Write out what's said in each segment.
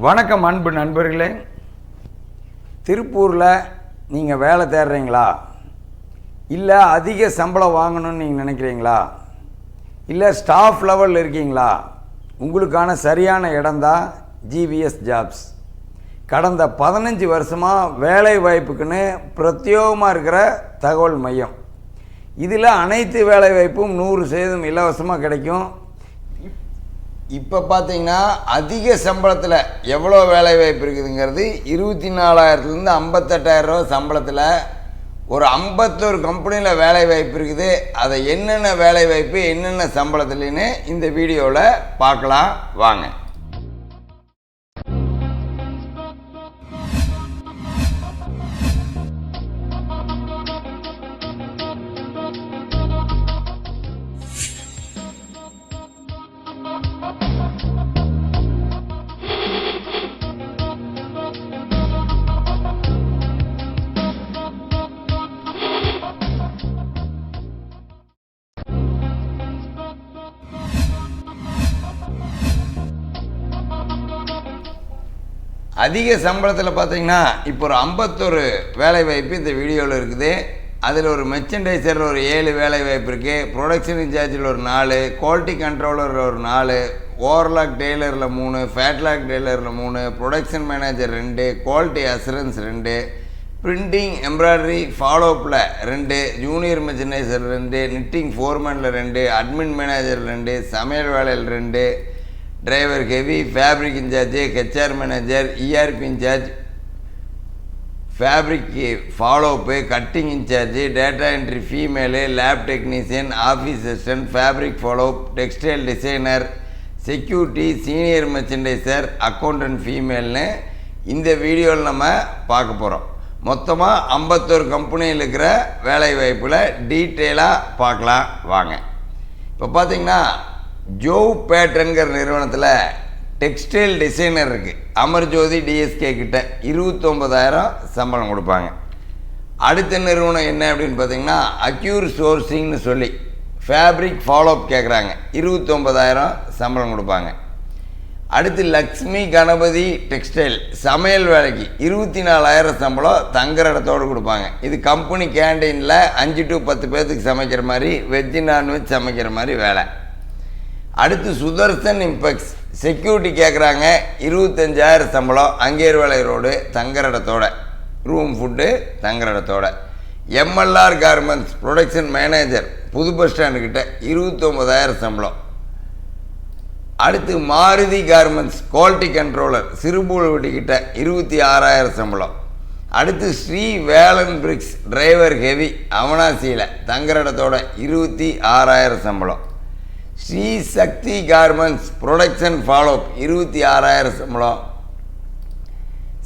வணக்கம் அன்பு நண்பர்களே. திருப்பூரில் நீங்கள் வேலை தேடுறீங்களா? இல்லை அதிக சம்பளம் வாங்கணும்னு நீங்கள் நினைக்கிறீங்களா? இல்லை ஸ்டாஃப் லெவலில் இருக்கீங்களா? உங்களுக்கான சரியான இடம்தான் ஜிவிஎஸ் ஜாப்ஸ் கடந்த பதினஞ்சு வருஷமாக வேலை வாய்ப்புக்குன்னு பிரத்யேகமாக இருக்கிற தகவல் மையம். இதில் அனைத்து வேலை வாய்ப்பும் நூறு சதவீதம் இலவசமாக கிடைக்கும். இப்போ பார்த்தீங்கன்னா அதிக சம்பளத்தில் எவ்வளோ வேலை வாய்ப்பு இருக்குதுங்கிறது இருபத்தி நாலாயிரத்துலேருந்து ஐம்பத்தெட்டாயிரரூவா சம்பளத்தில் ஒரு ஐம்பத்தோரு கம்பெனியில் வேலை வாய்ப்பு இருக்குது. அதை என்னென்ன வேலை வாய்ப்பு என்னென்ன சம்பளத்துலன்னு இந்த வீடியோவில் பார்க்கலாம். வாங்க. அதிக சம்பளத்தில் பார்த்தீங்கன்னா இப்போ ஒரு ஐம்பத்தொரு வேலை வாய்ப்பு இந்த வீடியோவில் இருக்குது. அதில் ஒரு மெர்ச்சன்டைசரில் ஒரு ஏழு வேலை வாய்ப்பு இருக்குது ப்ரொடக்ஷன் இன்சார்ஜில் ஒரு நாலு குவாலிட்டி கண்ட்ரோலரில் ஒரு நாலு ஓவர்லாக் டெய்லரில் மூணு ஃபேட்லாக் டெய்லரில் மூணு ப்ரொடக்ஷன் மேனேஜர் ரெண்டு குவாலிட்டி அசூரன்ஸ் ரெண்டு பிரிண்டிங் எம்ப்ராய்டரி ஃபாலோஅப்பில் ரெண்டு ஜூனியர் மெர்ச்சன்டைசர் ரெண்டு நிட்டிங் ஃபோர்மேனில் ரெண்டு அட்மின் மேனேஜர் ரெண்டு சமையல் வேலையில் ரெண்டு driver heavy fabric incharge HR manager ERP incharge fabric followup cutting incharge data entry female lab technician office assistant fabric followup textile designer security senior merchandiser accountant ஃபீமேல்னு இந்த வீடியோவில் நம்ம பார்க்க போகிறோம் மொத்தமாக ஐம்பத்தோரு கம்பெனியில் இருக்கிற வேலை வாய்ப்பில் டீட்டெயிலாக பார்க்கலாம் வாங்க. இப்போ பார்த்தீங்கன்னா ஜோ பேட்டன்கிற நிறுவனத்தில் டெக்ஸ்டைல் டிசைனர் இருக்குது அமர்ஜோதி டிஎஸ்கே கிட்ட இருபத்தொம்பதாயிரம் சம்பளம் கொடுப்பாங்க. அடுத்த நிறுவனம் என்ன அப்படின்னு பார்த்தீங்கன்னா அக்யூர் சோர்சிங்னு சொல்லி ஃபேப்ரிக் ஃபாலோஅப் கேட்குறாங்க இருபத்தொம்பதாயிரம் சம்பளம் கொடுப்பாங்க. அடுத்து லக்ஷ்மி கணபதி டெக்ஸ்டைல் சமையல் வேலைக்கு இருபத்தி நாலாயிரம் சம்பளம் தங்குற இடத்தோடு கொடுப்பாங்க. இது கம்பெனி கேண்டீனில் அஞ்சு டு பத்து பேர்த்துக்கு சமைக்கிற மாதிரி வெஜ்ஜு நான்வெஜ் சமைக்கிற மாதிரி வேலை. அடுத்து சுதர்சன் இம்பெக்ஸ். செக்யூரிட்டி கேட்குறாங்க இருபத்தஞ்சாயிரம் சம்பளம். அங்கேர்வலை ரோடு தங்குற இடத்தோட. ரூம் ஃபுட்டு தங்குற இடத்தோட. எம்எல்ஆர் கார்மெண்ட்ஸ் ப்ரொடக்ஷன் மேனேஜர் புது பஸ் ஸ்டாண்டுக்கிட்ட இருபத்தொம்பதாயிரம் சம்பளம். அடுத்து மாருதி கார்மெண்ட்ஸ் குவாலிட்டி கண்ட்ரோலர் சிறுபூழ்வட்டிக்கிட்ட இருபத்தி ஆறாயிரம் சம்பளம். அடுத்து Sri Velan bricks driver heavy அவனாசியில் தங்குற இடத்தோட இருபத்தி ஆறாயிரம் சம்பளம். Sri Sakthi garments production followup இருபத்தி ஆறாயிரம் சம்பளம்.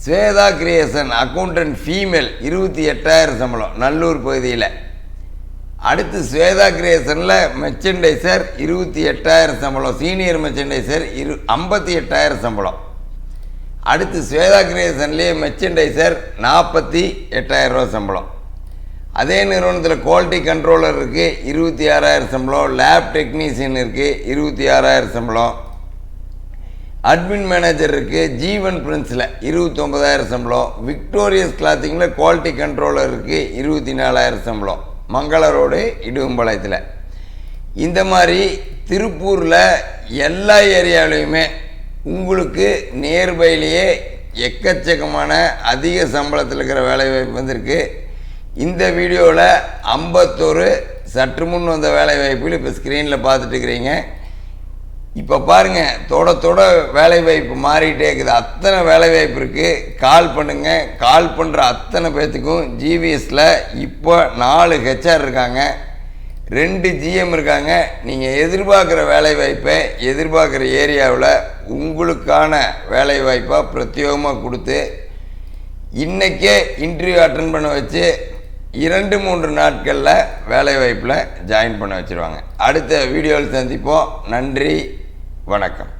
ஸ்வேதா கிரியேஷன் அக்கௌண்டன்ட் ஃபீமேல் இருபத்தி எட்டாயிரம் சம்பளம் நல்லூர் பகுதியில். அடுத்து ஸ்வேதா கிரியேஷனில் மெர்ச்சன்டைசர் இருபத்தி எட்டாயிரம் சம்பளம் சீனியர் மெர்ச்சன்டைசர் இரு ஐம்பத்தி எட்டாயிரம் சம்பளம். அடுத்து ஸ்வேதா கிரியேஷன்லேயே மெர்ச்சன்டைசர் நாற்பத்தி எட்டாயிரம் ரூபா சம்பளம். அதே நிறுவனத்தில் குவாலிட்டி கண்ட்ரோலர் இருக்குது இருபத்தி ஆறாயிரம் சம்பளம். லேப் டெக்னீஷியன் இருக்குது இருபத்தி ஆறாயிரம் சம்பளம். அட்மின் மேனேஜர் இருக்குது ஜீவன் பிரின்ஸில் இருபத்தொம்பதாயிரம் சம்பளம். விக்டோரியஸ் கிளாத்திங்கில் குவாலிட்டி கண்ட்ரோலர் இருக்குது இருபத்தி நாலாயிரம் சம்பளம். மங்கள ரோடு இடுவம்பாளையத்தில். இந்த மாதிரி திருப்பூரில் எல்லா ஏரியாவிலையுமே உங்களுக்கு நியர்பைலேயே எக்கச்சக்கமான அதிக சம்பளத்தில் இருக்கிற வேலைவாய்ப்பு வந்திருக்கு. இந்த வீடியோவில் ஐம்பத்தொரு சற்று முன் வந்த வேலைவாய்ப்புகள் இப்போ ஸ்க்ரீனில் பார்த்துட்டு இருக்கிறீங்க. இப்போ பாருங்கள் தொட தொட வேலைவாய்ப்பு மாறிட்டே இருக்குது. அத்தனை வேலைவாய்ப்பு இருக்குது கால் பண்ணுங்கள் கால் பண்ணுற அத்தனை பேர்த்துக்கும் ஜிவிஎஸில் இப்போ நாலு ஹெச்ஆர் இருக்காங்க. ரெண்டு ஜிஎம் இருக்காங்க. நீங்கள் எதிர்பார்க்குற வேலைவாய்ப்பை எதிர்பார்க்குற ஏரியாவில் உங்களுக்கான வேலைவாய்ப்பாக பிரத்யேகமாக கொடுத்து இன்றைக்கே இன்டர்வியூ அட்டன் பண்ண வச்சு இரண்டு மூன்று நாட்களில் வேலைவாய்ப்பில் ஜாயின் பண்ண வச்சுருவாங்க. அடுத்த வீடியோவில் சந்திப்போம். நன்றி. வணக்கம்.